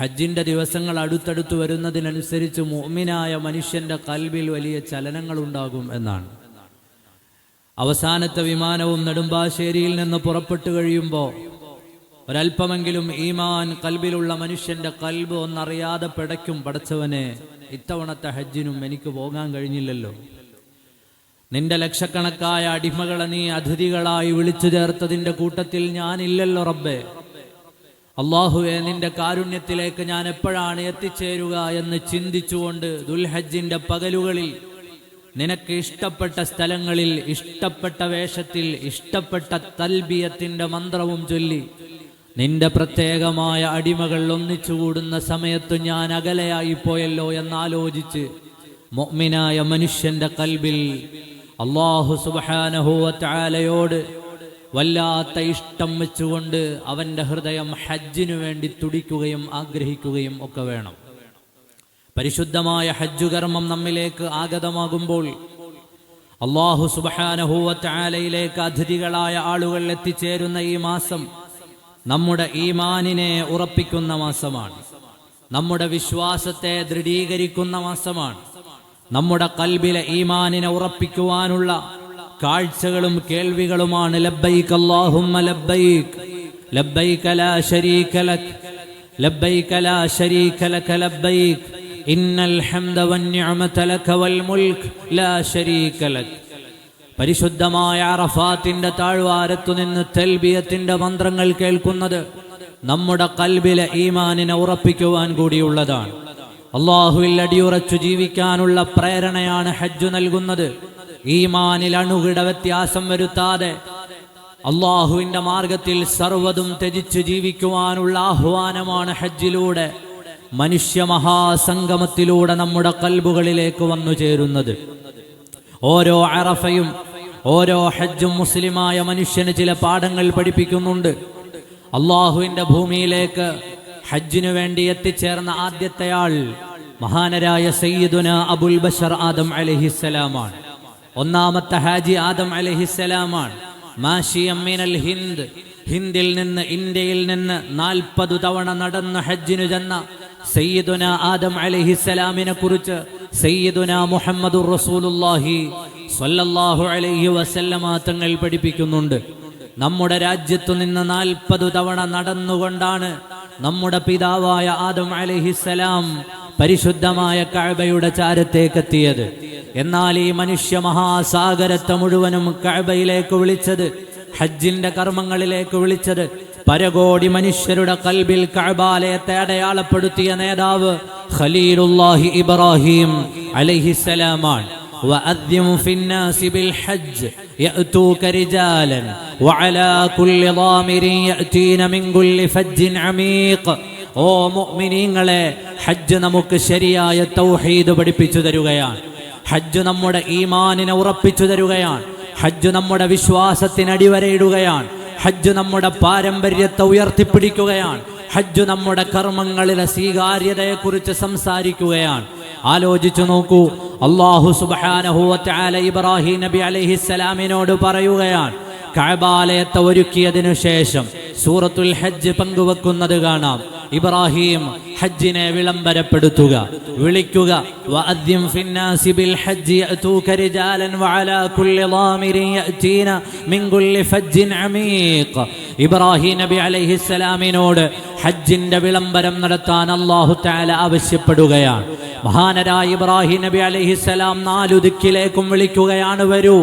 ഹജ്ജിന്റെ ദിവസങ്ങൾ അടുത്തടുത്ത് വരുന്നതിനനുസരിച്ച് മുഅ്മിനായ മനുഷ്യന്റെ കൽവിൽ വലിയ ചലനങ്ങൾ ഉണ്ടാകും എന്നാണ്. അവസാനത്തെ വിമാനവും നെടുമ്പാശ്ശേരിയിൽ നിന്ന് പുറപ്പെട്ടു കഴിയുമ്പോൾ ഒരല്പമെങ്കിലും ഈമാൻ കൽബിലുള്ള മനുഷ്യന്റെ കൽബ് ഒന്നറിയാതെ പിടയ്ക്കും പടച്ചവനെ ഇത്തവണത്തെ ഹജ്ജിനും എനിക്ക് പോകാൻ കഴിഞ്ഞില്ലല്ലോ. നിന്റെ ലക്ഷക്കണക്കായ അടിമകളെ നീ അതിഥികളായി വിളിച്ചു ചേർത്തതിന്റെ കൂട്ടത്തിൽ ഞാനില്ലല്ലോ റബ്ബേ. അള്ളാഹുവെ നിന്റെ കാരുണ്യത്തിലേക്ക് ഞാൻ എപ്പോഴാണ് എത്തിച്ചേരുക എന്ന് ചിന്തിച്ചുകൊണ്ട് ദുൽഹജ്ജിന്റെ പകലുകളിൽ നിനക്ക് ഇഷ്ടപ്പെട്ട സ്ഥലങ്ങളിൽ ഇഷ്ടപ്പെട്ട വേഷത്തിൽ ഇഷ്ടപ്പെട്ട തൽബിയത്തിന്റെ മന്ത്രവും ചൊല്ലി നിന്റെ പ്രത്യേകമായ അടിമകൾ ഒന്നിച്ചുകൂടുന്ന സമയത്ത് ഞാൻ അകലെയായി പോയല്ലോ എന്നാലോചിച്ച് മൊമിനായ മനുഷ്യന്റെ കൽബിൽ അള്ളാഹു സുബാനഹുവലയോട് വല്ലാത്ത ഇഷ്ടം വെച്ചുകൊണ്ട് അവന്റെ ഹൃദയം ഹജ്ജിനു വേണ്ടി തുടിക്കുകയും ആഗ്രഹിക്കുകയും ഒക്കെ വേണം. പരിശുദ്ധമായ ഹജ്ജു കർമ്മം നമ്മിലേക്ക് ആഗതമാകുമ്പോൾ അള്ളാഹു സുബാനഹൂവറ്റാലയിലേക്ക് അതിഥികളായ ആളുകൾ എത്തിച്ചേരുന്ന ഈ മാസം നമ്മുടെ ഈമാനിനെ ഉറപ്പിക്കുന്ന മാസമാണ്. നമ്മുടെ വിശ്വാസത്തെ ദൃഢീകരിക്കുന്ന മാസമാണ്. നമ്മുടെ കൽബിലെ ഈമാനിനെ ഉറപ്പിക്കുവാനുള്ള കാഴ്ചകളും കേൾവികളുമാണ് അല്ലാഹുമ്മ ലാ ശരീക ലക്. ഇന്നൽ ഹംദ വന്നിഅമത ലക വൽ ലാ ശരീക പരിശുദ്ധമായ അറഫാത്തിന്റെ താഴ്വാരത്തു നിന്ന് തെൽബിയത്തിന്റെ മന്ത്രങ്ങൾ കേൾക്കുന്നത് നമ്മുടെ കൽബിലെ ഈമാനിനെ ഉറപ്പിക്കുവാൻ കൂടിയുള്ളതാണ്. അള്ളാഹുവിൽ അടിയുറച്ചു ജീവിക്കാനുള്ള പ്രേരണയാണ് ഹജ്ജു നൽകുന്നത്. ഈമാനിൽ അണുകിട വ്യത്യാസം വരുത്താതെ അള്ളാഹുവിന്റെ മാർഗത്തിൽ സർവതും ത്യജിച്ച് ജീവിക്കുവാനുള്ള ആഹ്വാനമാണ് ഹജ്ജിലൂടെ മനുഷ്യ മഹാസംഗമത്തിലൂടെ നമ്മുടെ കൽബുകളിലേക്ക് വന്നു ചേരുന്നത്. ഓരോ അറഫയും ഓരോ ഹജ്ജും മുസ്ലിമായ മനുഷ്യന് ചില പാഠങ്ങൾ പഠിപ്പിക്കുന്നുണ്ട്. അള്ളാഹുവിന്റെ ഭൂമിയിലേക്ക് ഹജ്ജിനു വേണ്ടി എത്തിച്ചേർന്ന ആദ്യത്തെയാൾ മഹാനരായ സയ്യിദുന അബുൽ ബഷർ ആദം അലഹിസ്സലാമാണ്. ഒന്നാമത്തെ ഹാജി ആദം അലഹിസ്സലാമാണ്. മാഷിയമ്മിനൽ ഹിന്ദ്. ഹിന്ദിൽ നിന്ന് ഇന്ത്യയിൽ നിന്ന് നാൽപ്പത് തവണ നടന്ന ഹജ്ജിനു ചെന്ന സയ്യിദുന ആദം അലഹിസ്സലാമിനെ കുറിച്ച് സയ്യിദുന മുഹമ്മദ് റസൂലുല്ലാഹി സ്വല്ലല്ലാഹു അലൈഹി വസല്ലമ തങ്ങൾ പഠിപ്പിക്കുന്നുണ്ട്. നമ്മുടെ രാജ്യത്തു നിന്ന് നാൽപ്പത് തവണ നടന്നുകൊണ്ടാണ് നമ്മുടെ പിതാവായ ആദം അലഹിസലാം പരിശുദ്ധമായ കഅബയുടെ ചാരത്തേക്കെത്തിയത്. എന്നാൽ ഈ മനുഷ്യ മഹാസാഗരത്തെ മുഴുവനും കഅബയിലേക്ക് വിളിച്ചത് ഹജ്ജിന്റെ കർമ്മങ്ങളിലേക്ക് വിളിച്ചത് പരകോടി മനുഷ്യരുടെ കൽബിൽ കഅബാലയത്തെ അടയാളപ്പെടുത്തിയ നേതാവ് ഖലീലുല്ലാഹി ഇബ്രാഹിം അലൈഹിസ്സലാമാണ് وأذم في الناس بالحج يأتوك رجالا وعلى كل ضامر يأتين من كل فج عميق ഓ മുഅ്മിനീങ്ങളെ ഹജ്ജ് നമുക്ക് ശരിയായ തൗഹീദ് പഠിപ്പിച്ചു തരുകയാണ് ഹജ്ജ് നമ്മുടെ ഈമാനിനെ ഉറപ്പിച്ചു തരുകയാണ്. ഹജ്ജ് നമ്മുടെ വിശ്വാസത്തിന് അടിവരയിടുകയാണ്. ഹജ്ജ് നമ്മുടെ പാരമ്പര്യത്തെ ഉയർത്തിപ്പിടിക്കുകയാണ്. ഹജ്ജ് നമ്മുടെ കർമ്മങ്ങളിലെ സ്വീകാര്യതയെക്കുറിച്ച് സംസാരിക്കുകയാണ്. ആലോചിച്ചു നോക്കൂ. അള്ളാഹു സുബാനഹുല ഇബ്രാഹിം നബി അലഹിസ്സലാമിനോട് പറയുകയാണ്. കഴബാലയത്തെ ഒരുക്കിയതിനു ശേഷം സൂറത്തുൽ ഹജ്ജ് പങ്കുവെക്കുന്നത് കാണാം. ഇബ്രാഹിം ഹജ്ജിനെ വിളംബരപ്പെടുത്തുക. വിളിക്കുക ഇബ്രാഹിം നബി അലൈഹിസ്സലാമിനോട് ഹജ്ജിന്റെ വിളംബരം നടത്താൻ അള്ളാഹു താല ആവശ്യപ്പെടുകയാണ്. മഹാനരായ ഇബ്രാഹിം നബി അലൈഹിസ്സലാം നാലു ദിക്കിലേക്കും വിളിക്കുകയാണ് വരൂ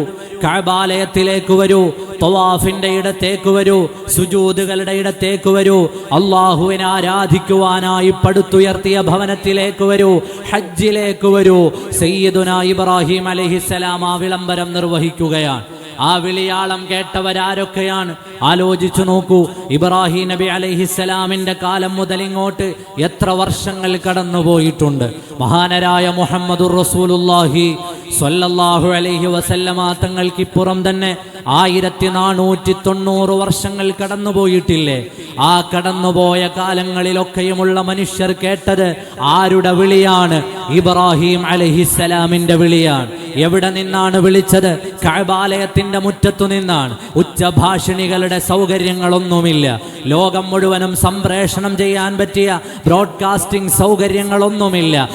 കഅബാലയത്തിലേക്ക് വരൂ തവാഫിന്റെ ഇടത്തേക്ക് വരൂ സുജൂതുകളുടെ ഇടത്തേക്ക് വരൂ അള്ളാഹുവിനെ ആരാധിക്കുവാനായി പടുത്തുയർത്തിയ ഭവനത്തിലേക്ക് വരൂ ഹജ്ജിലേക്ക് വരൂ. സയ്യിദുന ഇബ്രാഹിം അലഹിസ്സലാം ആ വിളംബരം നിർവഹിക്കുകയാണ്. ആ വിളിയാളം കേട്ടവരാരൊക്കെയാണ്? ആലോചിച്ചു നോക്കൂ. ഇബ്രാഹിം നബി അലൈഹിസ്സലാമിന്റെ കാലം മുതൽ ഇങ്ങോട്ട് എത്ര വർഷങ്ങൾ കടന്നുപോയിട്ടുണ്ട്? മഹാനരായ മുഹമ്മദുർ റസൂലുല്ലാഹി സ്വല്ലല്ലാഹു അലൈഹി വസല്ലമ തങ്ങൾക്കിപ്പുറം തന്നെ ആയിരത്തി നാനൂറ്റി തൊണ്ണൂറ് വർഷങ്ങൾ കടന്നുപോയിട്ടില്ലേ? ആ കടന്നുപോയ കാലങ്ങളിലൊക്കെയുമുള്ള മനുഷ്യർ കേട്ടത് ആരുടെ വിളിയാണ്? ഇബ്രാഹിം അലഹിസലാമിന്റെ വിളിയാണ്. എവിടെ നിന്നാണ് വിളിച്ചത്? കഴബാലയത്തിന്റെ മുറ്റത്തു നിന്നാണ്. ഉച്ചഭാഷിണികളുടെ സൗകര്യങ്ങളൊന്നുമില്ല. ലോകം മുഴുവനും സംപ്രേഷണം ചെയ്യാൻ പറ്റിയ ബ്രോഡ്കാസ്റ്റിംഗ് സൗകര്യങ്ങളൊന്നുമില്ല.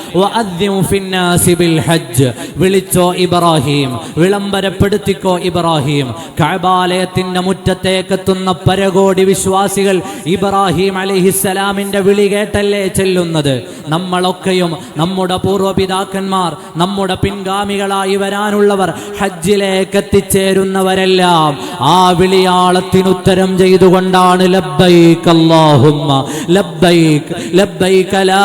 വിളിച്ചോ ഇബ്രാഹിം വിളംബരപ്പെടുത്തിക്കോ ഇബ്രാഹിം. കഅബാലയത്തിന്റെ മുറ്റത്തേക്കെത്തുന്ന പരകോടി വിശ്വാസികൾ ഇബ്രാഹിം അലൈഹിസ്സലാമിന്റെ വിളി കേട്ടല്ലേ ചെല്ലുന്നത്? നമ്മളൊക്കെയും നമ്മുടെ പൂർവപിതാക്കന്മാർ നമ്മുടെ പിൻഗാമികളായി വരാനുള്ളവർ ഹജ്ജിലേക്ക് എത്തിച്ചേരുന്നവരെല്ലാം ആ വിളിയാളത്തിനുത്തരം ചെയ്തുകൊണ്ടാണ് ലബ്ബൈക്ക് അല്ലാഹുമ്മ ലബ്ബൈക് ലബ്ബൈക ലാ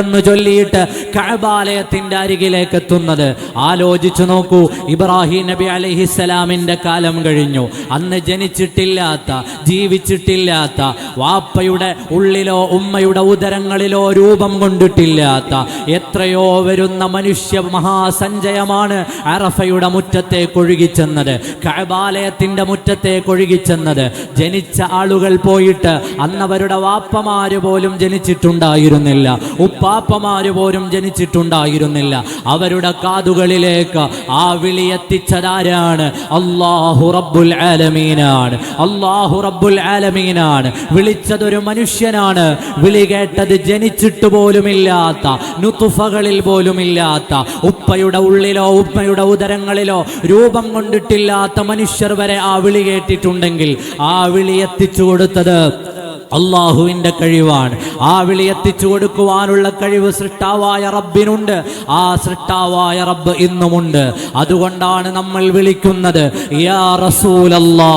എന്ന് ചൊല്ലിയിട്ട് കഅബാലയത്തിന്റെ അരികിലേക്ക് എത്തുന്നത് ആലോചിച്ചു നോക്കൂ ഇബ്രാഹിം നബി അലൈഹിസ്സലാമിന്റെ കാലം കഴിഞ്ഞു. അന്ന് ജനിച്ചിട്ടില്ലാത്ത ജീവിച്ചിട്ടില്ലാത്ത വാപ്പയുടെ ഉള്ളിലോ ഉമ്മയുടെ ഉദരങ്ങളിലോ രൂപം കൊണ്ടിട്ടില്ലാത്ത എത്രയോ വരുന്ന മനുഷ്യ മഹാസഞ്ചയമാണ് അറഫയുടെ മുറ്റത്തെ ഒഴുകിച്ചെന്നത് കഅബാലയത്തിന്റെ മുറ്റത്തെ ഒഴുകിച്ചെന്നത് ജനിച്ച ആളുകൾ പോയിട്ട് അന്നവരുടെ വാപ്പമാര് പോലും ജനിച്ചിട്ടുണ്ടായിരുന്നില്ല ഉപ്പാപ്പമാര് പോലും ജനിച്ചിട്ടുണ്ടായിരുന്നില്ല. അവരുടെ കാതുകളിലേക്ക് ആ വിളി എത്തിച്ചതാരാണ്? അള്ളാഹു റബ്ബുൽ ആലമീനാണ്. അള്ളാഹു റബ്ബുൽ ആലമീനാണ്. വിളിച്ചതൊരു മനുഷ്യനാണ്. വിളി കേട്ടത് ജനിച്ചിട്ട് പോലുമില്ലാത്ത നുത്തുഫകളിൽ പോലുമില്ലാത്ത ഉപ്പയുടെ ഉള്ളിലോ ഉപ്പയുടെ ഉദരങ്ങളിലോ രൂപം കൊണ്ടിട്ടില്ലാത്ത മനുഷ്യർ വരെ ആ വിളി കേട്ടിട്ടുണ്ടെങ്കിൽ ആ വിളി എത്തിച്ചു കൊടുത്തത് അള്ളാഹുവിന്റെ കഴിവാണ്. ആ വിളി എത്തിച്ചു കൊടുക്കുവാനുള്ള കഴിവ് സൃഷ്ടാവായ റബ്ബിനുണ്ട്. ആ സൃഷ്ടാവായ റബ്ബ് ഇന്നുമുണ്ട്. അതുകൊണ്ടാണ് നമ്മൾ വിളിക്കുന്നത് യാ റസൂലല്ലാ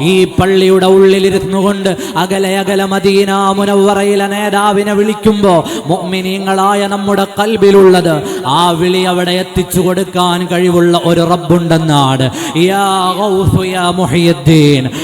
ഈ പള്ളിയുടെ ഉള്ളിലിരുന്നു കൊണ്ട് അകലെ അകലെ മദീന മുനവറയിലെ നേതാവിനെ വിളിക്കുമ്പോൾ മുഅ്മിനീങ്ങളായ നമ്മുടെ കൽബിലുള്ളത് ആ വിളി അവിടെ എത്തിച്ചു കൊടുക്കാൻ കഴിവുള്ള ഒരു റബ്ബുണ്ടെന്നാണ്. യാ യാ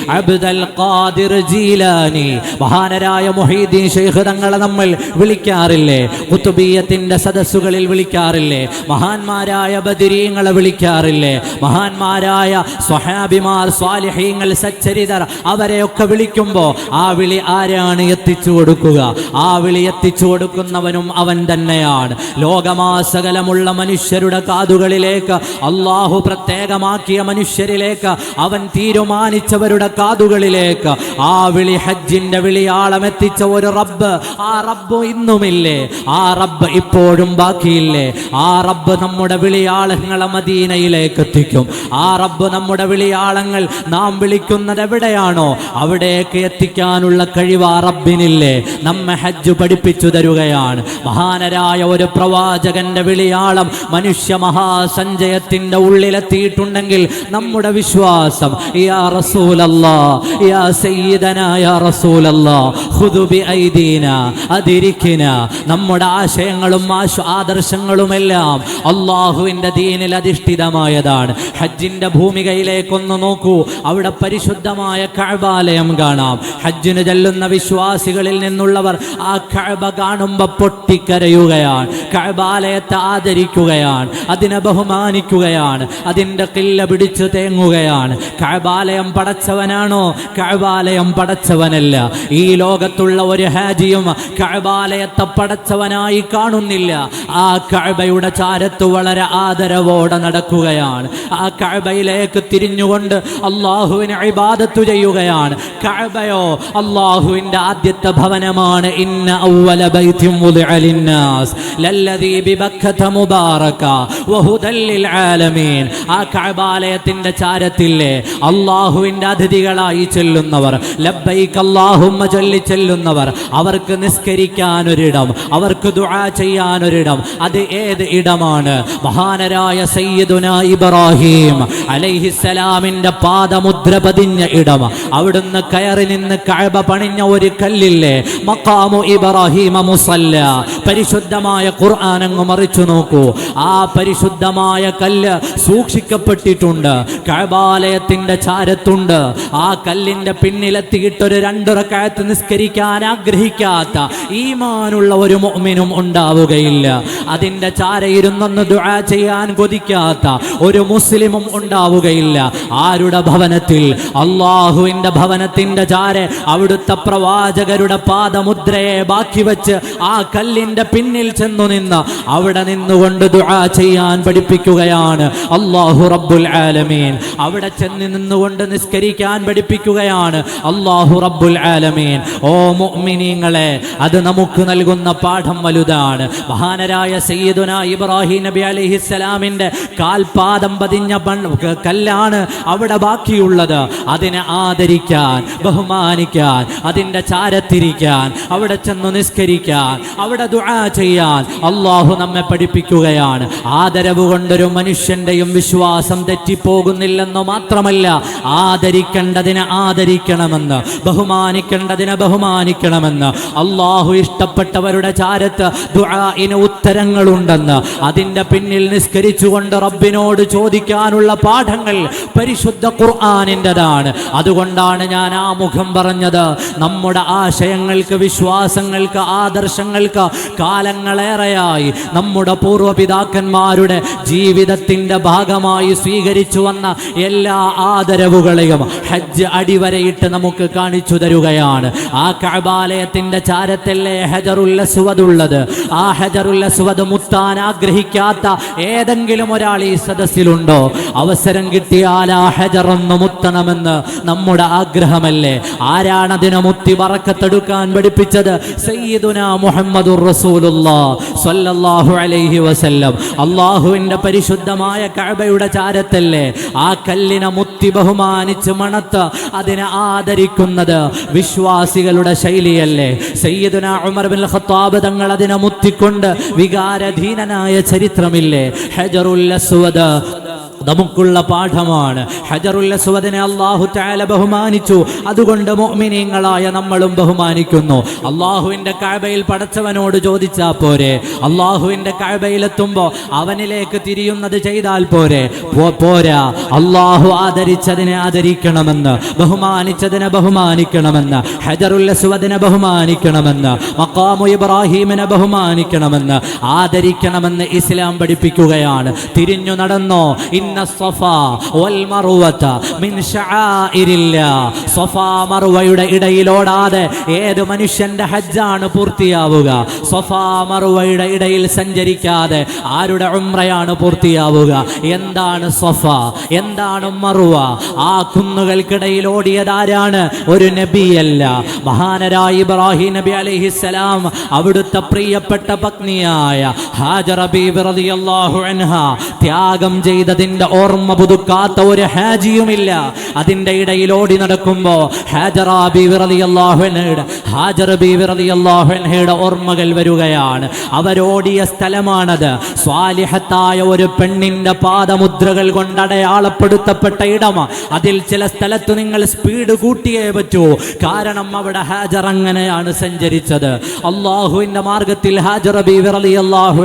അബ്ദുൽ ഖാദിർ ജീലാനി മഹാനരായ മൊഹീദ്ദീൻ ഷെയ്ഖ് തങ്ങളെ നമ്മൾ വിളിക്കാറില്ലേ? കുത്തുബീയത്തിന്റെ സദസ്സുകളിൽ വിളിക്കാറില്ലേ? മഹാന്മാരായ ബദിരീങ്ങളെ വിളിക്കാറില്ലേ? മഹാന്മാരായ സ്വഹാബിമാർ സ്വാലിഹീങ്ങൾ സച്ചരിതർ അവരെയൊക്കെ വിളിക്കുമ്പോൾ ആ വിളി ആരാണ് എത്തിച്ചു കൊടുക്കുക? ആ വിളി എത്തിച്ചു കൊടുക്കുന്നവനും അവൻ തന്നെയാണ്. ലോകമാസകലമുള്ള മനുഷ്യരുടെ കാതുകളിലേക്ക് അള്ളാഹു പ്രത്യേകമാക്കിയ മനുഷ്യരിലേക്ക് അവൻ തീരുമാനിച്ചവരുടെ കാതുകളിലേക്ക് ആ വിളി ഹജ്ജിന്റെ വിളിയാളം എത്തിച്ച ഒരു റബ്ബ്. ആ റബ്ബ് ഇന്നുമില്ലേ? ആ റബ്ബ് ഇപ്പോഴും ബാക്കിയില്ലേ? ആ റബ്ബ് നമ്മുടെ വിളിയാളങ്ങളെ മദീനയിലേക്ക് എത്തിക്കും. ആ റബ്ബ് നമ്മുടെ വിളിയാളങ്ങൾ നാം വിളിക്കുന്നത് എവിടെയാണോ? അവിടേക്ക് എത്തിക്കാനുള്ള കഴിവ് ആ റബ്ബിനില്ലേ? നമ്മെ ഹജ്ജ് പഠിപ്പിച്ചു തരുകയാണ്. മഹാനരായ ഒരു പ്രവാചകന്റെ വിളിയാളം മനുഷ്യ മഹാസഞ്ചയത്തിന്റെ ഉള്ളിലെത്തിയിട്ടുണ്ടെങ്കിൽ നമ്മുടെ വിശ്വാസം യാ റസൂലല്ലാ യാ സയ്യിദനാ യാ റസൂലല്ലാ. അതിരിക്കിന. നമ്മുടെ ആശയങ്ങളും ആദർശങ്ങളും ആദർശങ്ങളുമെല്ലാം അള്ളാഹുവിന്റെ ദീനിൽ അധിഷ്ഠിതമായതാണ്. ഹജ്ജിന്റെ ഭൂമികയിലേക്കൊന്ന് നോക്കൂ. അവിടെ പരിശുദ്ധമായ കഴബാലയം കാണാം. ഹജ്ജിന് ചെല്ലുന്ന വിശ്വാസികളിൽ നിന്നുള്ളവർ ആ കഴബ കാണുമ്പോ പൊട്ടിക്കരയുകയാണ്. കഴബാലയത്തെ ആദരിക്കുകയാണ്. അതിനെ ബഹുമാനിക്കുകയാണ്. അതിന്റെ കില്ല പിടിച്ചു തേങ്ങുകയാണ്. കഴബാലയം പടച്ചവനാണോ? കഴബാലയം പടച്ചവനല്ല. ഈ ലോകത്തുള്ള ഒരു ഹാജിയും കഴബാലയത്തെ പടച്ചവനായി കാണുന്നില്ല. ആ കഴബയുടെ ചാരത്ത് വളരെ ആദരവോടെ നടക്കുകയാണ്. ആ കഴബയിലേക്ക് തിരിഞ്ഞുകൊണ്ട് അള്ളാഹുവിനെ ഇബാദത്തു ചെയ്യുകയാണ്. കഴബയോ അള്ളാഹുവിന്റെ ആദ്യത്തെ ഭവനമാണ് ഇന്ന ഔവല വുദിഅ ലിന്നാസ്. ലല്ലദീ ബിബക്കത മുബാറക ആലമീൻ. ആ കഅബാലയത്തിന്റെ അള്ളാഹുവിന്റെ അതിഥികളായി ചെല്ലുന്നവർ. ലബ്ബൈക അല്ലാഹുമ്മ ചൊല്ലി ചെല്ലുന്നവർ അവർക്ക് നിസ്കരിക്കാൻ ഒരിടം അവർക്ക് ദുആ ചെയ്യാൻ ഒരിടം അത് ഏത് ഇടമാണ്? മഹാനരായ സയ്യിദുന ഇബ്രാഹിം അലൈഹിസ്സലാമിന്റെ പാദമുദ്ര പതിഞ്ഞ ഇടം. അവിടുന്ന് കയറി നിന്ന് കഅബ പണിഞ്ഞ ഒരു കല്ലില്ലേ? മഖാമു ഇബ്രാഹിമ മുസല്ല. പരിശുദ്ധമായ ഖുർആൻ അങ്ങ് മറിച്ചു നോക്കൂ. ആ പരിശുദ്ധമായ കല്ല് സൂക്ഷിക്കപ്പെട്ടിട്ടുണ്ട്. കഅബാലയത്തിന്റെ ചാരത്തുണ്ട്. ആ കല്ലിന്റെ പിന്നിലെത്തിയിട്ടൊരു രണ്ടു റക്അത്ത് നിസ്കരിക്കാൻ ആഗ്രഹിക്കാത്ത ഈമാനുള്ള ഒരു മുഅ്മിനും ഉണ്ടാവുകയില്ല. അതിന്റെ ചാരയിരുന്നൊന്ന് ദുആ ചെയ്യാൻ കൊതിക്കാത്ത ഒരു മുസ്ലിമും ഉണ്ടാവുകയില്ല. ആരുടെ ഭവനത്തിൽ? അള്ളാഹുവിന്റെ ഭവനത്തിന്റെ ചാര അവിടുത്തെ പ്രവാചകരുടെ പാദമുദ്രയെ ബാക്കി വെച്ച് ആ കല്ലിന്റെ പിന്നിൽ ചെന്നു നിന്ന് അവിടെ നിന്നുകൊണ്ട് ദുആ ചെയ്യാൻ പഠിപ്പിക്കുകയാണ്. അള്ളാഹു റബ്ബുൽ ആലമീൻ. അവിടെ ചെന്ന് നിന്നുകൊണ്ട് നിസ്കരിക്കാൻ പഠിപ്പിക്കുകയാണ്. അള്ളാഹു റബ്ബുൽ ആലമീൻ. ഓ മുഅ്മിനീങ്ങളെ അത് നമുക്ക് നൽകുന്ന പാഠം വലുതാണ്. മഹാനരായ സയ്യിദുന ഇബ്രാഹിം നബി അലൈഹിസ്സലാമിന്റെ കാൽപാദം പതിഞ്ഞ കല്ലാണ് അവിടെ ബാക്കിയുള്ളത്. അതിനെ ആദരിക്കാൻ ബഹുമാനിക്കാൻ അതിന്റെ ചാരത്തിരിക്കാൻ അവിടെ ചെന്ന് നിസ്കരിക്കാൻ അവിടെ ദുആ ചെയ്യാൻ അള്ളാഹു നമ്മെ പഠിപ്പിക്കുകയാണ്. ആദരവ് കൊണ്ടൊരു മനുഷ്യന്റെയും വിശ്വാസം തെറ്റിപ്പോകുന്നില്ലെന്ന് മാത്രമല്ല ആദരിക്കേണ്ടതിനെ ആദരിക്കണമെന്ന് ബഹുമാനിക്കേണ്ടതിനെ ബഹുമാനിക്കണമെന്ന്. അള്ളാഹു ഇഷ്ടപ്പെട്ടവരുടെ ചാരത്ത് ദുആഇന് ഉത്തരങ്ങളുണ്ടെന്ന് അതിന്റെ പിന്നിൽ നിസ്കരിച്ചുകൊണ്ട് റബ്ബിനോട് ചോദിക്കാനുള്ള പാഠങ്ങൾ പരിശുദ്ധ ഖുർആാനിന്റെതാണ്. അതുകൊണ്ടാണ് ഞാൻ ആ മുഖം പറഞ്ഞത്. നമ്മുടെ ആശയങ്ങൾക്ക് വിശ്വാസങ്ങൾക്ക് ആദർശങ്ങൾക്ക് കാലങ്ങളേറെയായി നമ്മുടെ പൂർവപിതാക്കന്മാരുടെ ജീവിതത്തിന്റെ ഭാഗമായി സ്വീകരിച്ചു വന്ന എല്ലാ ആദരവുകളെയും ഹജ്ജ് അടിവരയിട്ട് നമുക്ക് കാണിച്ചു തരുകയാണ്. ആ കഅബാലയത്തിന്റെ ചാരത്തല്ലേ ഹജറുൽ അസ്വദ് ആ ഹജറുൽ അസ്വദ് മുത്താൻ ആഗ്രഹിക്കാത്ത ഏതെങ്കിലും ഒരാൾ ഈ സദസ്സിലുണ്ടോ? അവസരം കിട്ടിയാൽ ആ ഹജറൊന്ന് മുത്തണമെന്ന് നമ്മുടെ ആഗ്രഹമല്ലേ? ആരാണ് അതിനെ മുത്തി വറക്കത്തെടുക്കാൻ പഠിപ്പിച്ചത്? സയ്യിദുന മുഹമ്മദ് അലൈഹി വസല്ലം. അള്ളാഹുവിന്റെ പരിശുദ്ധമായ കഴബയുടെ ചാരത്തല്ലേ? ആ കല്ലിനെ മുത്തി ബഹുമാനിച്ച് മണത്ത് അതിനെ ആദരിക്കുന്നത് വിശ്വാസികളുടെ ശൈലിയല്ലേ? സയ്യിദുന ഉമർ ബിൻ ഖത്താബ് തങ്ങൾ അതിനെ മുത്തിക്കൊണ്ട് വികാരധീനനായ ചരിത്രമില്ലേ? ഹജറുൽ അസ്വദ് നമുക്കുള്ള പാഠമാണ്. ഹജറുൽ അസ്വദിനെ അള്ളാഹു തആല ബഹുമാനിച്ചു. അതുകൊണ്ട് മുഅ്മിനീങ്ങളായ നമ്മളും ബഹുമാനിക്കുന്നു. അള്ളാഹുവിന്റെ കഅബയിൽ പടച്ചവനോട് ചോദിച്ചാൽ പോരെ. അള്ളാഹുവിന്റെ കഅബയിലെത്തുമ്പോ അവനിലേക്ക് തിരിയുന്നത് ചെയ്താൽ പോരെ. പോരാ. അള്ളാഹു ആദരിച്ചതിനെ ആദരിക്കണമെന്ന് ബഹുമാനിച്ചതിനെ ബഹുമാനിക്കണമെന്ന് ഹജറുൽ അസ്വദിനെ ബഹുമാനിക്കണമെന്ന് മക്കാമു ഇബ്രാഹീമിനെ ബഹുമാനിക്കണമെന്ന് ആദരിക്കണമെന്ന് ഇസ്ലാം പഠിപ്പിക്കുകയാണ്. തിരിഞ്ഞു നടന്നോ ഇന്ന സഫ വൽ മറുവത മിൻ ശആഇരില്ലാ സഫാ മറുവയുടെ ഇടയിലോടാതെ ഏത് മനുഷ്യന്റെ ഹജ്ജാണ് പൂർത്തിയാവുക? സഫാ മറുവയുടെ ഇടയിൽ സഞ്ചരിക്കാതെ ആരുടെ ഉംറയാണ് പൂർത്തിയാവുക? എന്താണ് സഫ എന്താണ് മറുവ? ആ കുന്നുകൾക്കിടയിൽ ഓടിയതാരാണ് ഒരു നബിയല്ല. മഹാനരായ ഇബ്രാഹിം നബി അലൈഹിസ്സലാം അവിടുത്തെ പ്രിയപ്പെട്ട പത്നിയായ ഹാജറ ത്യാഗം അൻഹ ചെയ്തതിന്റെ ഓർമ്മ പുതുക്കാത്ത ഒരു ഹാജിയുമില്ല. അതിന്റെ ഇടയിൽ ഓടി നടക്കുമ്പോ ഹാജറ ഓർമ്മകൾ വരികയാണ്. അവരോടിയ സ്ഥലമാണത്. സ്വാലിഹത്തായ ഒരു പെണ്ണിന്റെ പാദമുദ്രകൾ കൊണ്ട് അടയാളപ്പെടുത്തപ്പെട്ട ഇടം അതിൽ ചില സ്ഥലത്ത് നിങ്ങൾ സ്പീഡ് കൂട്ടിയേ പറ്റൂ. കാരണം അവിടെ ഹാജർ അങ്ങനെയാണ് സഞ്ചരിച്ചത്. അള്ളാഹുവിന്റെ മാർഗത്തിൽ ഹാജർ വിറലി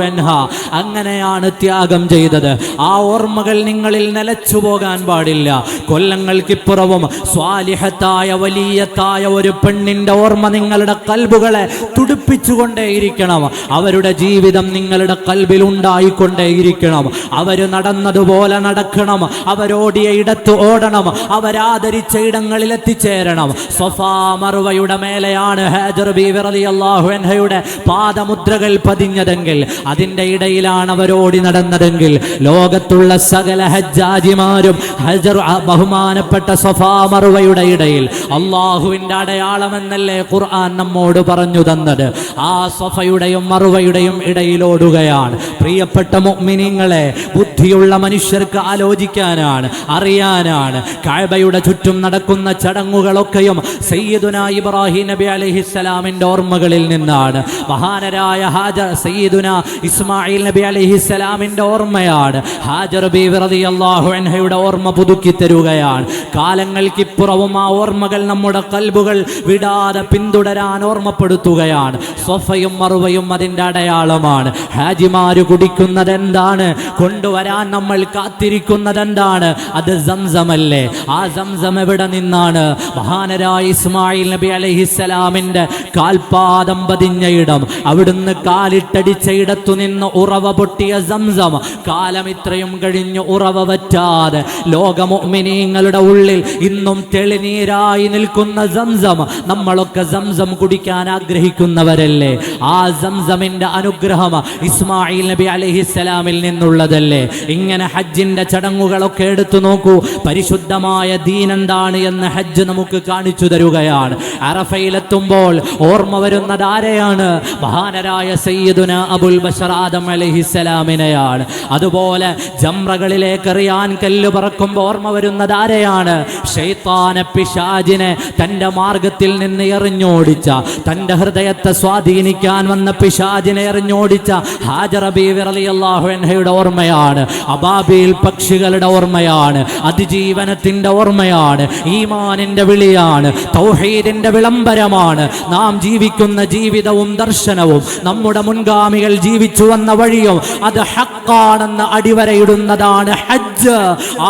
അൻഹ അങ്ങനെയാണ് ത്യാഗം ചെയ്തത്. ആ ഓർമ്മകൾ നിങ്ങളിൽ നിലച്ചു പോകാൻ പാടില്ല. കൊല്ലങ്ങൾക്കിപ്പുറവും സ്വാലിഹത്തായ വലിയത്തായ ഒരു പെണ്ണിന്റെ ഓർമ്മ നിങ്ങളുടെ കൽബുകളെ തുടിപ്പിച്ചുകൊണ്ടേയിരിക്കണം. അവരുടെ ജീവിതം നിങ്ങളുടെ കൽബിൽ ഉണ്ടായിക്കൊണ്ടേയിരിക്കണം. അവർ നടന്നതുപോലെ നടക്കണം. അവരോടിയ ഇടത്ത് ഓടണം. അവരാദരിച്ച ഇടങ്ങളിൽ എത്തിച്ചേരണം. സൊഫാ മറുവയുടെ മേലെയാണ് ഹാജർ ബി റളിയല്ലാഹു അൻഹയുടെ പാദമുദ്രകൾ പതിഞ്ഞതെങ്കിൽ അതിന്റെ ഇടയിലാണ് അവരോടി നടന്നതെങ്കിൽ ലോകത്തുള്ള സകല ഹജ്ജാജിമാരും ഹജർ ബഹുമാനപ്പെട്ട സൊഫാ മറുവയുടെ ഇടയിൽ അള്ളാഹുവിന്റെ അടയാളമെന്നല്ലേ ഖുർആൻ നമ്മോട് പറഞ്ഞു തന്നത്? ആ സൊഫയുടെയും മറുവയുടെയും ഇടയിലോടുകയാണ് പ്രിയപ്പെട്ട മുഗ്മിനിങ്ങളെ ബുദ്ധിയുള്ള മനുഷ്യർക്ക് ആലോചിക്കാനാണ് അറിയാനാണ്. കായബയുടെ ചുറ്റും നടക്കുന്ന ചടങ്ങുകളൊക്കെയും സയ്യിദുന ഇബ്രാഹിം നബി അലൈഹിസ്സലാമിന്റെ ഓർമ്മകളിൽ നിന്നാണ്. മഹാനരായ ഹാജർ സയ്യിദുന ഇസ്മായിൽ നബി അലൈഹിസ്സലാമിന്റെ ഓർമ്മയാണ്. ഹാജർ റളിയല്ലാഹു അൻഹയുടെ ഓർമ്മ പുതുക്കി തരുകയാണ്. കാലങ്ങൾക്കിപ്പുറവും ആ ഓർമ്മകൾ നമ്മുടെ കൽബുകൾ വിടാതെ പിന്തുടരാൻ ഓർമ്മപ്പെടുത്തുകയാണ്. സൊഫയും മറുവയും അതിന്റെ അടയാളമാണ്. ഹാജിമാര് കുടിക്കുന്നത് എന്താണ് കൊണ്ടുവരാൻ നമ്മൾ കാത്തിരിക്കുന്നത് എന്താണ് അത് സംസമല്ലേ? ആ സംസം എവിടെ നിന്നാണ്? മഹാനരായ ഇസ്മായിൽ നബി അലഹിസ്സലാമിന്റെ കാൽപാദം പതിഞ്ഞ ഇടം. അവിടുന്ന് കാലിട്ടടിച്ച ഇടത്തു നിന്ന് ഉറവ പൊട്ടിയ സംസം. കാലം ഇത്രയും കഴിഞ്ഞ് ഉറവ വറ്റാതെ ലോകമോമിനീങ്ങളുടെ ഉള്ളിൽ ഇന്നും തെളിനീരായി നിൽക്കുന്ന സംസം നമ്മളൊക്കെ സംസം കുടിക്കാൻ ആഗ്രഹിക്കുന്നവരല്ലേ? ആ സംസമിന്റെ അനുഗ്രഹം ഇസ്മായിൽ നബി അലഹിസ്സലാമിൽ നിന്നുള്ളതല്ലേ? ഇങ്ങനെ ഹജ്ജിന്റെ ചടങ്ങുകളൊക്കെ എടുത്തു നോക്കൂ. പരിശുദ്ധമായ ദീൻ എന്താണ് എന്ന് ഹജ്ജ് നമുക്ക് കാണിച്ചു തരുകയാണ്. അറഫയിലെത്തുമ്പോൾ ഓർമ്മ വരുന്നത് ആരെയാണ്? മഹാനരായ സയ്യിദുന അബുൽ ബഷർ ആദം അലഹിസ്സലാമിനെയാണ്. അതുപോലെ ജംറകളിലേക്ക് എറിയാൻ കല്ല് പറക്കുമ്പോൾ ഓർമ്മ വരുന്നത് ആരെയാണ്? ഷെയ്ത്താന പിശാജിനെ തന്റെ മാർഗത്തിൽ നിന്ന് എറിഞ്ഞോടിച്ച തന്റെ ഹൃദയത്തെ സ്വാധീനിക്കാൻ വന്ന പിശാജിനെ എറിഞ്ഞോടിച്ച ഹാജറ ബീവി റളിയല്ലാഹു അൻഹയുടെ ഓർമ്മയാണ്. അബാബിൽ പക്ഷികളുടെ ഓർമ്മയാണ്. അതിജീവനത്തിന്റെ ഓർമ്മയാണ്. ഈമാനിന്റെ വിളിയാണ്. തൗഹീദിന്റെ വിളംബരമാണ്. നാം ജീവിക്കുന്ന ജീവിതവും ദർശനവും നമ്മുടെ മുൻഗാമികൾ ജീവിച്ചു വന്ന വഴിയും അത് ഹക്കാണെന്ന് അടിവരയിടുന്നതാണ് ഹജ്ജ്.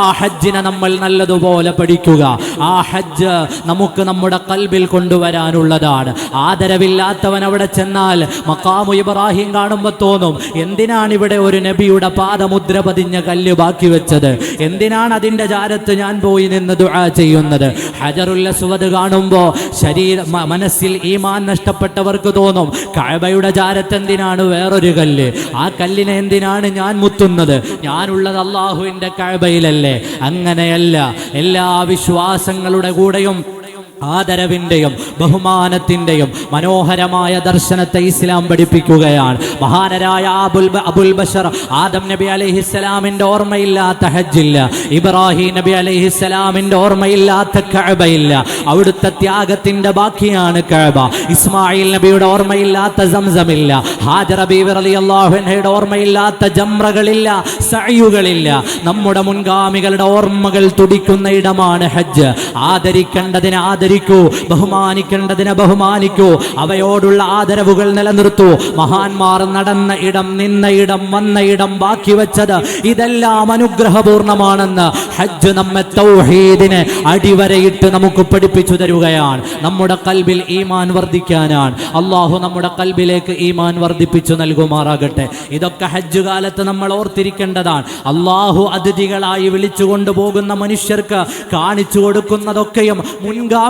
ആ ഹജ്ജിനെ നമ്മൾ നല്ലതുപോലെ പഠിക്കുക. ആ ഹജ്ജ് നമുക്ക് നമ്മുടെ കൽബിൽ കൊണ്ടുവരാനുള്ളതാണ്. ആദരവില്ലാത്തവൻ അവിടെ ചെന്നാൽ മക്കാമു ഇബ്രാഹിം കാണുമ്പോൾ തോന്നും എന്തിനാണ് ഇവിടെ ഒരു നബിയുടെ പാദമുദ്ര പതിഞ്ഞ കല്ല് ബാക്കി വെച്ചത്? എന്തിനാണ് അതിന്റെ ജാരത്ത് ഞാൻ പോയി നിന്ന് ദുആ ചെയ്യുന്നത്? ഹജറുൽ അസ്വദ് കാണുമ്പോൾ ശരീര മനസ്സിൽ ഈമാൻ നഷ്ടപ്പെട്ടവർക്ക് തോന്നും കഅബയുടെ ജാരത്ത് എന്തിനാണ് വേറൊരു കല്ല്? ആ കല്ലിനെ എന്തിനാണ് ഞാൻ മുത്തുന്നത്? ഞാനുള്ളത് അള്ളാഹുവിന്റെ കഴബയിലല്ലേ അങ്ങനെയല്ല. എല്ലാ വിശ്വാസങ്ങളുടെ കൂടെയും ആദരവിന്റെയും ബഹുമാനത്തിന്റെയും മനോഹരമായ ദർശനത്തെ ഇസ്ലാം പഠിപ്പിക്കുകയാണ്. മഹാനരായ അബുൽ അബുൽ ബഷർ ആദം നബി അലൈഹിസ്സലാമിന്റെ ഓർമ്മയില്ലാത്ത ഹജ്ജില്ല. ഇബ്രാഹിം നബി അലൈഹിസ്സലാമിന്റെ ഓർമ്മയില്ലാത്ത കഴബയില്ല അവിടുത്തെ ത്യാഗത്തിന്റെ ബാക്കിയാണ് കഴബ ഇസ്മായിൽ നബിയുടെ ഓർമ്മയില്ലാത്ത സംസമില്ല. ഹാജർ ബീവി അലി അൻഹയുടെ ഓർമ്മയില്ലാത്ത ജംറകളില്ല സഅയുകളില്ല നമ്മുടെ മുൻഗാമികളുടെ ഓർമ്മകൾ തുടിക്കുന്ന ഇടമാണ് ഹജ്ജ്. ആദരിക്കേണ്ടതിനെ ആദരിക്കൂ ബഹുമാനിക്കേണ്ടതിനെ ബഹുമാനിക്കൂ അവയോടുള്ള ആദരവുകൾ നിലനിർത്തൂ. മഹാന്മാർ നടന്ന ഇടം നിന്ന ഇടം വന്ന ഇടം ബാക്കി വെച്ചത് ഇതെല്ലാം അനുഗ്രഹപൂർണമാണെന്ന് ഹജ്ജ് നമ്മെ തൗഹീദിനെ അടിവരയിട്ട് നമുക്ക് പഠിപ്പിച്ചു തരുകയാണ്. നമ്മുടെ കൽബിൽ ഈമാൻ വർദ്ധിക്കാനാണ്. അള്ളാഹു നമ്മുടെ കൽബിലേക്ക് ഈമാൻ വർദ്ധിപ്പിച്ചു നൽകുമാറാകട്ടെ. ഇതൊക്കെ ഹജ്ജ് കാലത്ത് നമ്മൾ ഓർത്തിരിക്കേണ്ടതാണ്. അള്ളാഹു അതിഥികളായി വിളിച്ചു കൊണ്ടുപോകുന്ന മനുഷ്യർക്ക് കാണിച്ചു കൊടുക്കുന്നതൊക്കെയും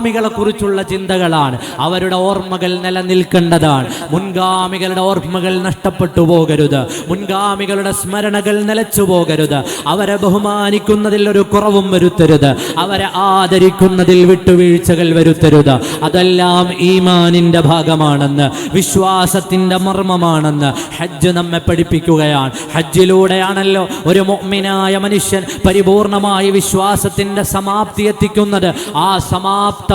മുൻഗാമികളെ കുറിച്ചുള്ള ചിന്തകളാണ്. അവരുടെ ഓർമ്മകൾ നിലനിൽക്കേണ്ടതാണ്. മുൻഗാമികളുടെ ഓർമ്മകൾ നഷ്ടപ്പെട്ടു പോകരുത്. മുൻഗാമികളുടെ സ്മരണകൾ നിലച്ചു പോകരുത്. അവരെ ബഹുമാനിക്കുന്നതിൽ ഒരു കുറവും വരുത്തരുത്. അവരെ ആദരിക്കുന്നതിൽ വിട്ടുവീഴ്ചകൾ വരുത്തരുത്. അതെല്ലാം ഈമാനിന്റെ ഭാഗമാണെന്ന് വിശ്വാസത്തിന്റെ മർമ്മമാണെന്ന് ഹജ്ജ് നമ്മെ പഠിപ്പിക്കുകയാണ്. ഹജ്ജിലൂടെയാണല്ലോ ഒരു മുഅ്മിനായ മനുഷ്യൻ പരിപൂർണമായ വിശ്വാസത്തിന്റെ സമാപ്തി എത്തിക്കുന്നത്. ആ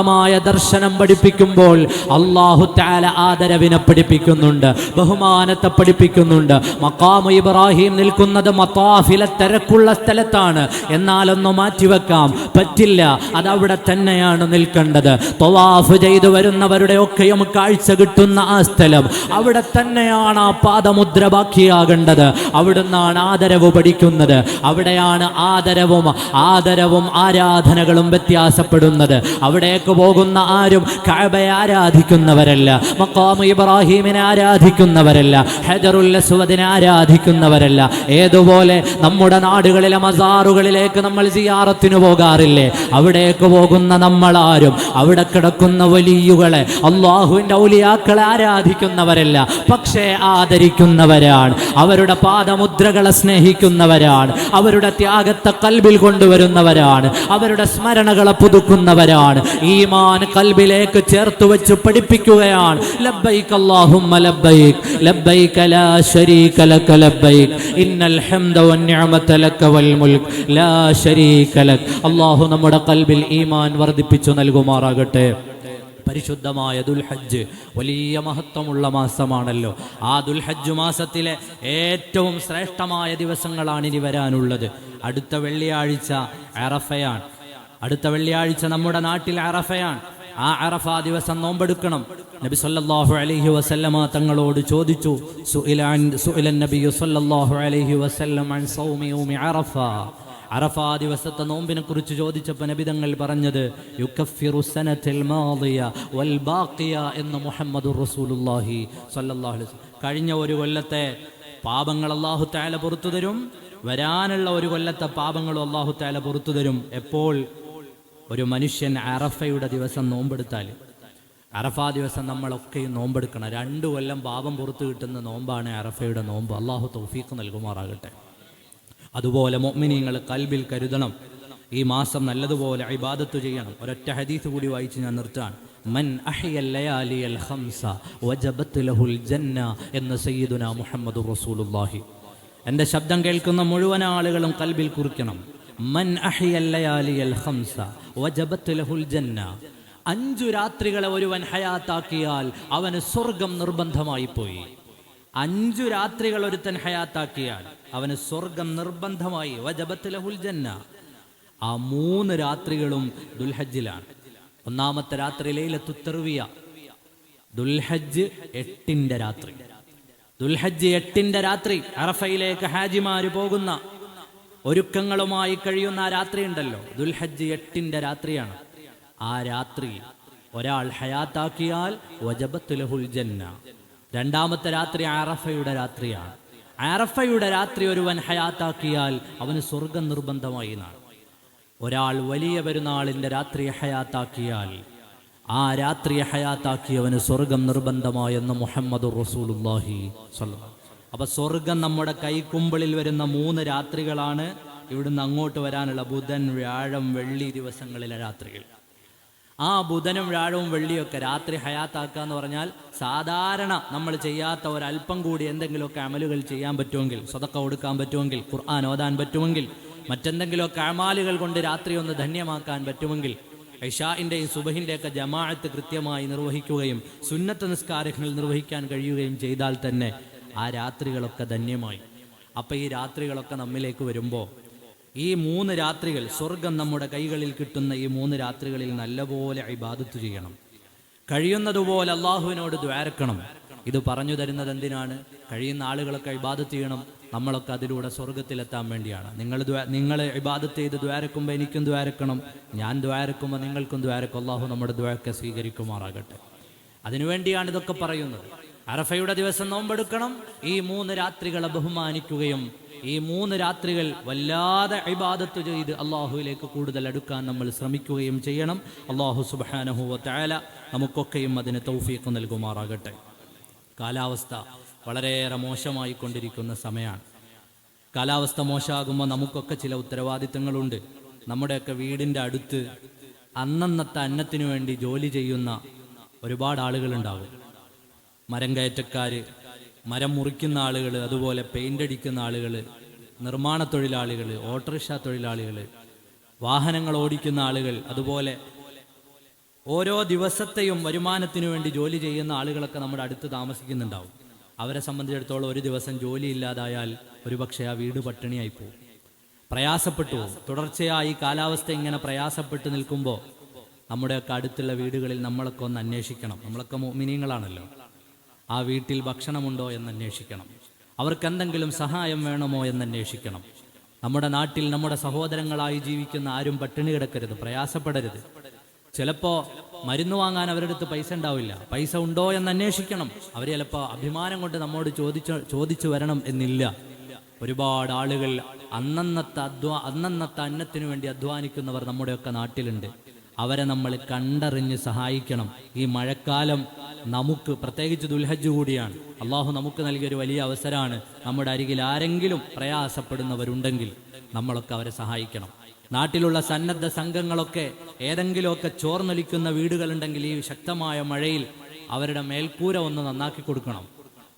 സമാപ്തമായ ദർശനം പഠിപ്പിക്കുമ്പോൾ അള്ളാഹു താല ആദരവിനെ പഠിപ്പിക്കുന്നുണ്ട് ബഹുമാനത്തെ പഠിപ്പിക്കുന്നുണ്ട്. മക്കാമു ഇബ്രാഹിം നിൽക്കുന്നത് മത്താഫിലെ തിരക്കുള്ള സ്ഥലത്താണ്. എന്നാലൊന്ന് മാറ്റിവെക്കാം. പറ്റില്ല അതവിടെ തന്നെയാണ് നിൽക്കേണ്ടത്. തൊവാഫ് ചെയ്തു വരുന്നവരുടെ ഒക്കെയും കാഴ്ച കിട്ടുന്ന ആ സ്ഥലം. അവിടെ തന്നെയാണ് ആ പാദമുദ്ര ബാക്കിയാകേണ്ടത്. അവിടുന്നാണ് ആദരവ് പഠിക്കുന്നത്. അവിടെയാണ് ആദരവും ആദരവും ആരാധനകളും വ്യത്യാസപ്പെടുന്നത്. അവിടേക്ക് പോകുന്ന ആരും കഅബയെ ആരാധിക്കുന്നവരല്ല. മക്കാമ ഇബ്രാഹീമിനെ ആരാധിക്കുന്നവരല്ല. ഹജറുൽ അസ്വദിനെ ആരാധിക്കുന്നവരല്ല. ഏതുപോലെ നമ്മുടെ നാടുകളിലെ മസാറുകളിലേക്ക് നമ്മൾ സിയാറത്തിന് പോകാറില്ലേ? അവിടേക്ക് പോകുന്ന നമ്മളാരും അവിടെ കിടക്കുന്ന വലിയുകളെ അള്ളാഹുവിന്റെ ഔലിയാക്കളെ ആരാധിക്കുന്നവരല്ല. പക്ഷേ ആദരിക്കുന്നവരാണ്. അവരുടെ പാദമുദ്രകളെ സ്നേഹിക്കുന്നവരാണ്. അവരുടെ ത്യാഗത്തെ കൽബിൽ കൊണ്ടുവരുന്നവരാണ്. അവരുടെ സ്മരണകളെ പുതുക്കുന്നവരാണ്. ഈമാൻ കൽബിലേക്ക് ചേർത്ത് വെച്ച് പഠിപ്പിക്കുകയാണ്. ലബ്ബൈക് അല്ലാഹുമ്മ ലബ്ബൈക് ലബ്ബൈക ലാ ശരീക ലക ലബ്ബൈക് ഇന്നൽ ഹംദ വന്നിഅമത ലക വൽ മുൽക് ലാ ശരീക ലക്. അല്ലാഹു നമ്മുടെ കൽബിൽ ഈമാൻ വർദ്ധിപ്പിച്ചു നൽകുമാറാകട്ടെ. പരിശുദ്ധമായ ദുൽഹജ്ജ് വലിയ മഹത്വമുള്ള മാസമാണല്ലോ. ആ ദുൽഹജ്ജ് മാസത്തിലെ ഏറ്റവും ശ്രേഷ്ഠമായ ദിവസങ്ങളാണ് ഇനി വരാനുള്ളത്. അടുത്ത വെള്ളിയാഴ്ച അറഫയാണ്. അടുത്ത വെള്ളിയാഴ്ച നമ്മുടെ നാട്ടിൽ അറഫയാണ്. ആ അറഫ ദിവസം നോമ്പെടുക്കണം. നബി സല്ലല്ലാഹു അലൈഹി വസല്ലമ തങ്ങളോട് ചോദിച്ചു സുഇലാൻ സുഇലൻ നബി സല്ലല്ലാഹു അലൈഹി വസല്ലം അൻ അറഫ. അറഫ ദിവസത്തെ നോമ്പിനെ കുറിച്ച് ചോദിച്ചപ്പോൾ നബിതങ്ങൾ പറഞ്ഞത് വൽ ബാഖിയ എന്ന് മുഹമ്മദ് റസൂലുല്ലാഹി സല്ലല്ലാഹു അലൈഹി കഴിഞ്ഞ ഒരു കൊല്ലത്തെ പാപങ്ങൾ അള്ളാഹു താല പുറത്തു തരും. വരാനുള്ള ഒരു കൊല്ലത്തെ പാപങ്ങളും അള്ളാഹു താല പുറത്തു തരും. എപ്പോൾ? ഒരു മനുഷ്യൻ അറഫയുടെ ദിവസം നോമ്പെടുത്താൽ അറഫാ ദിവസം നമ്മളൊക്കെയും നോമ്പെടുക്കണം. രണ്ടു കൊല്ലം പാപം പുറത്തു കിട്ടുന്ന നോമ്പാണ് അറഫയുടെ നോമ്പ്. അള്ളാഹു തൗഫീഖ് നൽകുമാറാകട്ടെ. അതുപോലെ മൊമിനിയങ്ങൾ കൽബിൽ കരുതണം. ഈ മാസം നല്ലതുപോലെ ഇബാദത്ത് ചെയ്യണം. ഒരൊറ്റ ഹദീസ് കൂടി വായിച്ച് ഞാൻ നിർത്താണ് മൻ അഹിയൽ ലയാലിയൽ ഖംസ വജബത്ത് ലഹുൽ ജന്ന എന്ന് സയ്യിദുന മുഹമ്മദ് റസൂലുള്ളാഹി. എന്റെ ശബ്ദം കേൾക്കുന്ന മുഴുവൻ ആളുകളും കൽബിൽ കുറിക്കണം. മൻ ഖംസ വജബത്ത് ലഹുൽ ജന്ന. അഞ്ചു രാത്രികളെ ഒരുവൻ ഹയാത്താക്കിയാൽ അവന് സ്വർഗം നിർബന്ധമായി പോയി. അഞ്ചു രാത്രികൾ ഒരുത്തൻ ഹയാത്താക്കിയാൽ അവന് സ്വർഗം നിർബന്ധമായി. വജബത്ത് ലഹുൽ ജന്ന. ആ മൂന്ന് രാത്രികളും ദുൽഹജ്ജിലാണ്. ഒന്നാമത്തെ രാത്രി ലൈലത്തു തെർവിയ. ദുൽഹജ്ജ് എട്ടിന്റെ രാത്രി. ദുൽഹജ്ജ് എട്ടിന്റെ രാത്രി അറഫയിലേക്ക് ഹാജിമാര് പോകുന്ന ഒരുക്കങ്ങളുമായി കഴിയുന്ന ആ രാത്രി ഉണ്ടല്ലോ. ദുൽഹജ്ജ് എട്ടിന്റെ രാത്രിയാണ്. ആ രാത്രി ഒരാൾ ഹയാത്താക്കിയാൽ വജബത്തുലഹുൽ ജന്ന. രണ്ടാമത്തെ രാത്രി ആറഫയുടെ രാത്രിയാണ്. ആറഫയുടെ രാത്രി ഒരുവൻ ഹയാത്താക്കിയാൽ അവന് സ്വർഗം നിർബന്ധമായി എന്നാണ്. ഒരാൾ വലിയ പെരുന്നാളിന്റെ രാത്രി ഹയാത്താക്കിയാൽ ആ രാത്രി ഹയാത്താക്കിയവന് സ്വർഗം നിർബന്ധമായെന്ന് മുഹമ്മദ് റസൂലുല്ലാഹി സ്വല്ലല്ലാഹു അപ്പൊ സ്വർഗം നമ്മുടെ കൈക്കുമ്പിളിൽ വരുന്ന മൂന്ന് രാത്രികളാണ് ഇവിടുന്ന് അങ്ങോട്ട് വരാനുള്ള ബുധൻ വ്യാഴം വെള്ളി ദിവസങ്ങളിലെ രാത്രികൾ. ആ ബുധനും വ്യാഴവും വെള്ളിയൊക്കെ രാത്രി ഹയാത്താക്കുക എന്ന് പറഞ്ഞാൽ സാധാരണ നമ്മൾ ചെയ്യാത്ത ഒരല്പം കൂടി എന്തെങ്കിലുമൊക്കെ അമലുകൾ ചെയ്യാൻ പറ്റുമെങ്കിൽ സ്വതക്ക കൊടുക്കാൻ പറ്റുമെങ്കിൽ ഖുർആൻ ഓതാൻ പറ്റുമെങ്കിൽ മറ്റെന്തെങ്കിലുമൊക്കെ അമാലുകൾ കൊണ്ട് രാത്രി ഒന്ന് ധന്യമാക്കാൻ പറ്റുമെങ്കിൽ ഐഷാഇന്റെയും സുബഹിന്റെയൊക്കെ ജമാഅത്ത് കൃത്യമായി നിർവഹിക്കുകയും സുന്നത്ത് നിസ്കാരങ്ങൾ നിർവഹിക്കാൻ കഴിയുകയും ചെയ്താൽ തന്നെ ആ രാത്രികളൊക്കെ ധന്യമായി. അപ്പം ഈ രാത്രികളൊക്കെ നമ്മിലേക്ക് വരുമ്പോൾ ഈ മൂന്ന് രാത്രികൾ സ്വർഗം നമ്മുടെ കൈകളിൽ കിട്ടുന്ന ഈ മൂന്ന് രാത്രികളിൽ നല്ലപോലെ ഇബാദത്ത് ചെയ്യണം. കഴിയുന്നതുപോലെ അള്ളാഹുവിനോട് ദ്വാരക്കണം. ഇത് പറഞ്ഞു തരുന്നത് എന്തിനാണ്? കഴിയുന്ന ആളുകളൊക്കെ ഇബാദത്ത് ചെയ്യണം നമ്മളൊക്കെ അതിലൂടെ സ്വർഗത്തിലെത്താൻ വേണ്ടിയാണ്. നിങ്ങൾ നിങ്ങൾ ഇബാദത്ത് ചെയ്ത് ദ്വാരക്കുമ്പോൾ എനിക്കും ദ്വാരക്കണം ഞാൻ ദ്വാരക്കുമ്പോൾ നിങ്ങൾക്കും ദ്വാരക്കും. അള്ളാഹു നമ്മുടെ ദ്വാരക്കെ സ്വീകരിക്കുമാറാകട്ടെ. അതിനുവേണ്ടിയാണ് ഇതൊക്കെ പറയുന്നത്. അറഫയുടെ ദിവസം നോമ്പെടുക്കണം. ഈ മൂന്ന് രാത്രികളെ ബഹുമാനിക്കുകയും ഈ മൂന്ന് രാത്രികൾ വല്ലാതെ ഇബാദത്ത് ചെയ്ത് അള്ളാഹുവിലേക്ക് കൂടുതൽ അടുക്കാൻ നമ്മൾ ശ്രമിക്കുകയും ചെയ്യണം. അള്ളാഹു സുബാനഹുവ താല നമുക്കൊക്കെയും അതിന് തൗഫീഖ് നൽകുമാറാകട്ടെ. കാലാവസ്ഥ വളരെയേറെ മോശമായി കൊണ്ടിരിക്കുന്ന സമയമാണ് കാലാവസ്ഥ മോശമാകുമ്പോൾ നമുക്കൊക്കെ ചില ഉത്തരവാദിത്തങ്ങളുണ്ട്. നമ്മുടെയൊക്കെ വീടിന്റെ അടുത്ത് അന്നന്നത്തെ അന്നത്തിനു വേണ്ടി ജോലി ചെയ്യുന്ന ഒരുപാട് ആളുകളുണ്ടാവും. മരം കയറ്റക്കാർ മരം മുറിക്കുന്ന ആളുകൾ അതുപോലെ പെയിന്റ് അടിക്കുന്ന ആളുകൾ നിർമ്മാണ തൊഴിലാളികൾ ഓട്ടോറിക്ഷ തൊഴിലാളികൾ വാഹനങ്ങൾ ഓടിക്കുന്ന ആളുകൾ അതുപോലെ ഓരോ ദിവസത്തെയും വരുമാനത്തിനു വേണ്ടി ജോലി ചെയ്യുന്ന ആളുകളൊക്കെ നമ്മുടെ അടുത്ത് താമസിക്കുന്നുണ്ടാവും. അവരെ സംബന്ധിച്ചിടത്തോളം ഒരു ദിവസം ജോലി ഇല്ലാതായാൽ ഒരുപക്ഷെ ആ വീട് പട്ടിണിയായി പോകും പ്രയാസപ്പെട്ടു. തുടർച്ചയായി കാലാവസ്ഥ ഇങ്ങനെ പ്രയാസപ്പെട്ട് നിൽക്കുമ്പോൾ നമ്മുടെയൊക്കെ അടുത്തുള്ള വീടുകളിൽ നമ്മളൊക്കെ ഒന്ന് അന്വേഷിക്കണം. നമ്മളൊക്കെ മിനിങ്ങളാണല്ലോ. ആ വീട്ടിൽ ഭക്ഷണമുണ്ടോ എന്ന് അന്വേഷിക്കണം അവർക്ക് എന്തെങ്കിലും സഹായം വേണമോ എന്ന് അന്വേഷിക്കണം നമ്മുടെ നാട്ടിൽ നമ്മുടെ സഹോദരങ്ങളായി ജീവിക്കുന്ന ആരും പട്ടിണി കിടക്കരുത് പ്രയാസപ്പെടരുത്. ചിലപ്പോ മരുന്ന് വാങ്ങാൻ അവരുടെ അടുത്ത് പൈസ ഉണ്ടാവില്ല. പൈസ ഉണ്ടോ എന്ന് അന്വേഷിക്കണം അവർ ചിലപ്പോൾ അഭിമാനം കൊണ്ട് നമ്മോട് ചോദിച്ചു ചോദിച്ചു വരണം എന്നില്ല. ഒരുപാട് ആളുകൾ അന്നന്നത്തെ അധ്വാ അന്നന്നത്തെ അന്നത്തിനു വേണ്ടി അധ്വാനിക്കുന്നവർ നമ്മുടെയൊക്കെ നാട്ടിലുണ്ട്. അവരെ നമ്മൾ കണ്ടറിഞ്ഞ് സഹായിക്കണം. ഈ മഴക്കാലം നമുക്ക് പ്രത്യേകിച്ച് ദുൽഹജ്ജ് കൂടിയാണ്. അള്ളാഹു നമുക്ക് നൽകിയൊരു വലിയ അവസരമാണ്. നമ്മുടെ അരികിൽ ആരെങ്കിലും പ്രയാസപ്പെടുന്നവരുണ്ടെങ്കിൽ നമ്മളൊക്കെ അവരെ സഹായിക്കണം. നാട്ടിലുള്ള സന്നദ്ധ സംഘങ്ങളൊക്കെ ഏതെങ്കിലുമൊക്കെ ചോർന്നൊലിക്കുന്ന വീടുകളുണ്ടെങ്കിൽ ഈ ശക്തമായ മഴയിൽ അവരുടെ മേൽക്കൂര ഒന്ന് നന്നാക്കി കൊടുക്കണം.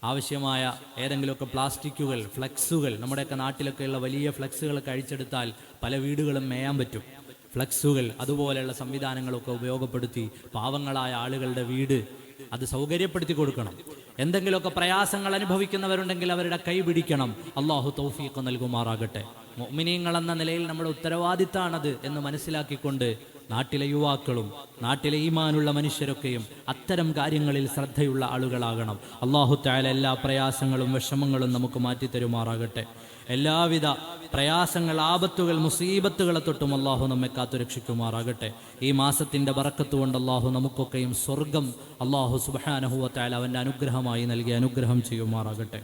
ആവശ്യമായ ഏതെങ്കിലുമൊക്കെ പ്ലാസ്റ്റിക്കുകൾ ഫ്ലെക്സുകൾ നമ്മുടെയൊക്കെ നാട്ടിലൊക്കെയുള്ള വലിയ ഫ്ലെക്സുകൾ കഴിച്ചെടുത്താൽ പല വീടുകളും മേയാൻ പറ്റും. ഫ്ലക്സുകൾ അതുപോലെയുള്ള സംവിധാനങ്ങളൊക്കെ ഉപയോഗപ്പെടുത്തി പാവങ്ങളായ ആളുകളുടെ വീട് അത് സൗകര്യപ്പെടുത്തി കൊടുക്കണം. എന്തെങ്കിലുമൊക്കെ പ്രയാസങ്ങൾ അനുഭവിക്കുന്നവരുണ്ടെങ്കിൽ അവരുടെ കൈ പിടിക്കണം. അള്ളാഹു തൗഫീഖ് നൽകുമാറാകട്ടെ. മൊമിനീങ്ങൾ എന്ന നിലയിൽ നമ്മുടെ ഉത്തരവാദിത്താണത് എന്ന് മനസ്സിലാക്കിക്കൊണ്ട് നാട്ടിലെ യുവാക്കളും നാട്ടിലെ ഈമാനുള്ള മനുഷ്യരൊക്കെയും അത്തരം കാര്യങ്ങളിൽ ശ്രദ്ധയുള്ള ആളുകളാകണം. അള്ളാഹു തായാല എല്ലാ പ്രയാസങ്ങളും വിഷമങ്ങളും നമുക്ക് മാറ്റിത്തരുമാറാകട്ടെ. എല്ലാവിധ പ്രയാസങ്ങൾ ആപത്തുകൾ മുസീബത്തുകളെ തൊട്ടും അള്ളാഹു നമ്മെ കാത്തുരക്ഷിക്കുമാറാകട്ടെ. ഈ മാസത്തിന്റെ ബറക്കത്ത് കൊണ്ട് അള്ളാഹു നമുക്കൊക്കെയും സ്വർഗം അള്ളാഹു സുബാനഹുവ തായാല അവന്റെ അനുഗ്രഹമായി നൽകി അനുഗ്രഹം ചെയ്യുമാറാകട്ടെ.